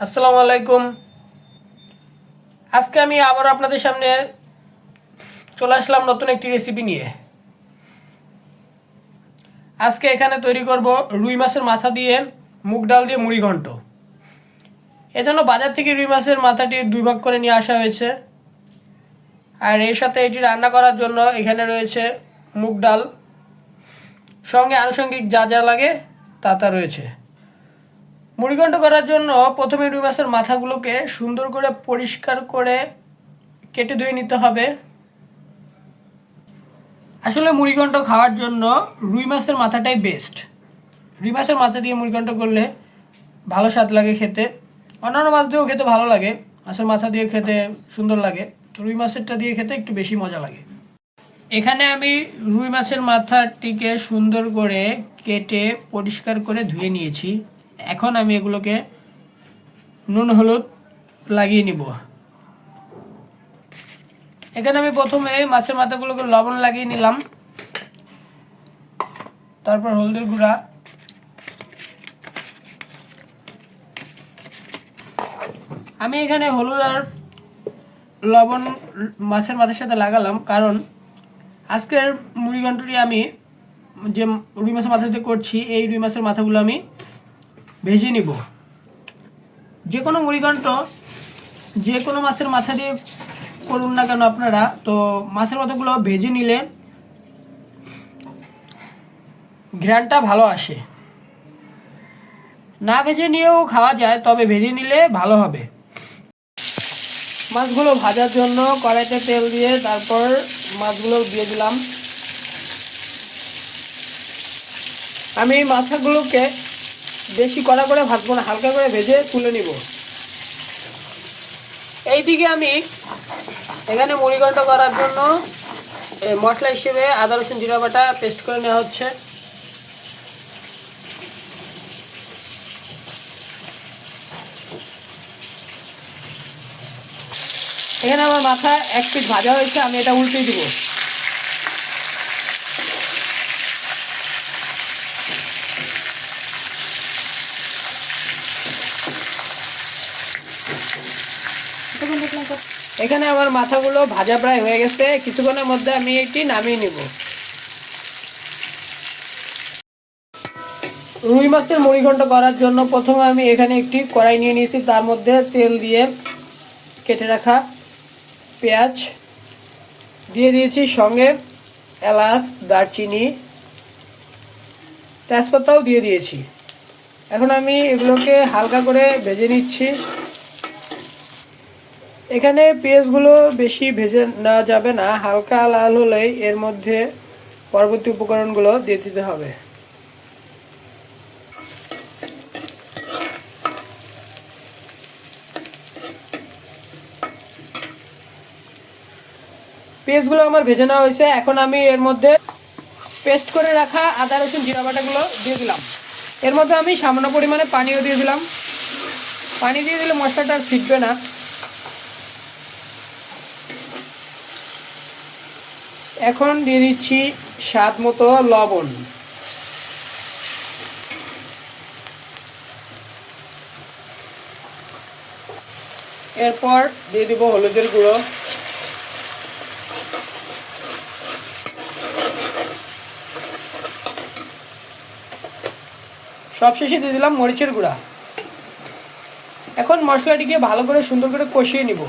আসসালামু আলাইকুম। আজকে আমি আবার আপনাদের সামনে চলে আসলাম নতুন একটি রেসিপি নিয়ে। আজকে এখানে তৈরি করব রুই মাছের মাথা দিয়ে মুগ ডাল দিয়ে মুড়ি ঘন্ট। এজন্য বাজার থেকে রুই মাছের মাথাটি দুই ভাগ করে নিয়ে আসা হয়েছে। আর এর সাথে এটি রান্না করার জন্য এখানে রয়েছে মুগ ডাল। সঙ্গে আনুষঙ্গিক যা যা লাগে তা তা রয়েছে। মুড়িঘণ্ট করার জন্য প্রথমে রুই মাছের মাথাগুলোকে সুন্দর করে পরিষ্কার করে কেটে ধুয়ে নিতে হবে। আসলে মুড়িঘণ্ট খাওয়ার জন্য রুই মাছের মাথাটাই বেস্ট রুই মাছের মাথা দিয়ে মুড়িঘণ্ট করলে ভালো স্বাদ লাগে খেতে। অন্যান্য মাছ দিয়েও খেতে ভালো লাগে। মাছের মাথা দিয়ে খেতে সুন্দর লাগে। তো রুই মাছেরটা দিয়ে খেতে একটু বেশি মজা লাগে। এখানে আমি রুই মাছের মাথাটিকে সুন্দর করে কেটে পরিষ্কার করে ধুয়ে নিয়েছি। এখন আমি এগুলোকে নুন, হলুদ লাগিয়ে নিব। এখানে আমি প্রথমে মাছের মাথাগুলোকে লবণ লাগিয়ে নিলাম। তারপর হলদের গুঁড়া। আমি এখানে হলুদ আর লবণ মাছের মাথার সাথে লাগালাম, কারণ আজকের মুড়ি ঘন্টটি আমি যে রুই মাছের মাথা করছি, এই রুই মাছের মাথাগুলো আমি ভেজে নিব। যে কোনো মুড়িঘণ্ট যে কোনো মাছের মাথা দিয়ে করুন না কেন আপনারা, তো মাছের মাথাগুলো ভেজে নিলে ঘ্রানটা ভালো আসে। না ভেজে নিয়েও খাওয়া যায়, তবে ভেজে নিলে ভালো হবে। মাছগুলো ভাজার জন্য কড়াইতে তেল দিয়ে তারপর মাছগুলো দিয়ে দিলাম। আমি এই মাথাগুলোকে বেশি কড়া করে ভাজবো না, হালকা করে ভেজে তুলে নিব। এইদিকে আমি এখানে মুড়িঘণ্ট করার জন্য মশলা হিসেবে আদা, রসুন, জিরা বাটা পেস্ট করে নেওয়া হচ্ছে। এখানে আমার মাথা এক পিস ভাজা হয়েছে, আমি এটা উল্টে দিব। এখানে আমার মাথাগুলো ভাজা প্রায় হয়ে গেছে। কিছুক্ষণের মধ্যে আমি এটি নামিয়ে নিব। রুই মাছের মুড়িঘণ্ট করার জন্য প্রথমে আমি এখানে একটি কড়াই নিয়ে নিয়েছি। তার মধ্যে তেল দিয়ে কেটে রাখা পেঁয়াজ দিয়ে দিয়েছি। সঙ্গে এলাচ, দারচিনি, তেজপাতাও দিয়ে দিয়েছি। এখন আমি এগুলোকে হালকা করে ভেজে নিচ্ছি। এখানে পেঁয়াজগুলো বেশি ভেজে নেওয়া যাবে না, হালকা লাল হলেই এর মধ্যে পরবর্তী উপকরণগুলো দিয়ে দিতে হবে। পেস্টগুলো আমার ভেজে নেওয়া হয়েছে, এখন আমি এর মধ্যে পেস্ট করে রাখা আদা, রসুন, জিরা বাটাগুলো দিয়ে দিলাম। এর মধ্যে আমি সামান্য পরিমাণে পানিও দিয়ে দিলাম। পানি দিয়ে দিলে মশলাটা আর ফিটবে না। এখন দিয়ে দিচ্ছি স্বাদ মতো লবণ। এরপর দিয়ে দিব হলুদের গুঁড়ো। সবশেষে দিয়ে দিলাম মরিচের গুঁড়া। এখন মশলাটিকে ভালো করে সুন্দর করে কষিয়ে নিব।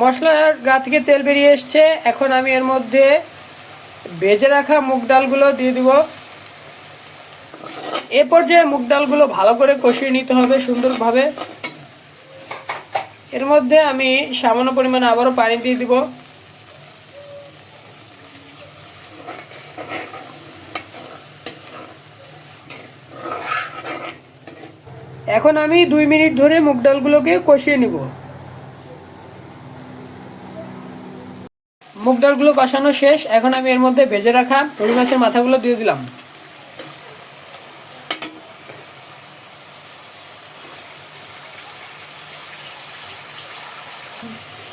মশলার গা থেকে তেল বেরিয়ে এসছে। এখন আমি এর মধ্যে ভেজে রাখা মুগ ডালগুলো দিয়ে দিব। এ পর্যায়ে মুগ ডালগুলো ভালো করে কষিয়ে নিতে হবে সুন্দরভাবে। এর মধ্যে আমি সামান্য পরিমাণে আবারও পানি দিয়ে দিব। এখন আমি দুই মিনিট ধরে মুগ ডালগুলোকে কষিয়ে নিব। মুগ ডালগুলো কষানো শেষ। এখন আমি এর মধ্যে ভেজে রাখা রুই মাছের মাথাগুলো দিয়ে দিলাম।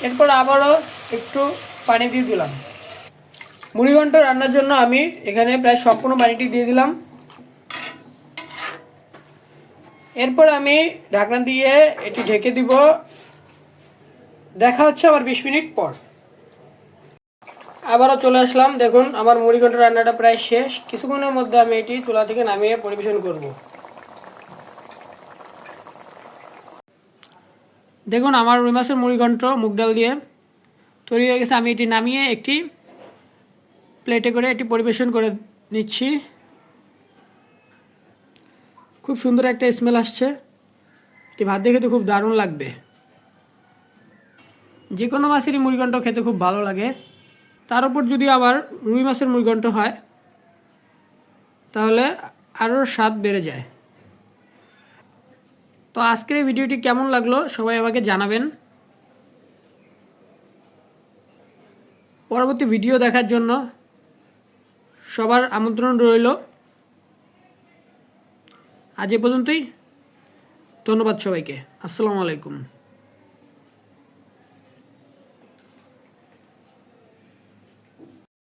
এরপর আবারও একটু পানি দিয়ে দিলাম। মুড়িঘণ্ট রান্নার জন্য আমি এখানে প্রায় সম্পূর্ণ পানিটি দিয়ে দিলাম। এরপর আমি ঢাকনা দিয়ে এটি ঢেকে দিব। দেখা হচ্ছে আবার বিশ মিনিট পর। আবারও চলে আসলাম। দেখুন, আমার মুড়িঘণ্ট রান্নাটা প্রায় শেষ। কিছুক্ষণের মধ্যে আমি এটি চুলা থেকে নামিয়ে পরিবেশন করব। দেখুন, আমার রুই মাছের মুড়িঘণ্ট, মুগ ডাল দিয়ে তৈরি হয়ে গেছে। আমি এটি নামিয়ে একটি প্লেটে করে এটি পরিবেশন করে নিচ্ছি। খুব সুন্দর একটা স্মেল আসছে। এটি ভাত দিয়ে খেতে খুব দারুণ লাগবে। যে কোনো মাছেরই মুড়িঘণ্ট খেতে খুব ভালো লাগে। তার উপর যদি আবার রুই মাছের মুড়িঘণ্ট হয়, তাহলে আরও স্বাদ বেড়ে যায়। তো আজকের এই ভিডিওটি কেমন লাগল সবাই আমাকে জানাবেন। পরবর্তী ভিডিও দেখার জন্য সবার আমন্ত্রণ রইল। আজ এ পর্যন্তই। ধন্যবাদ সবাইকে। আসসালামু আলাইকুম।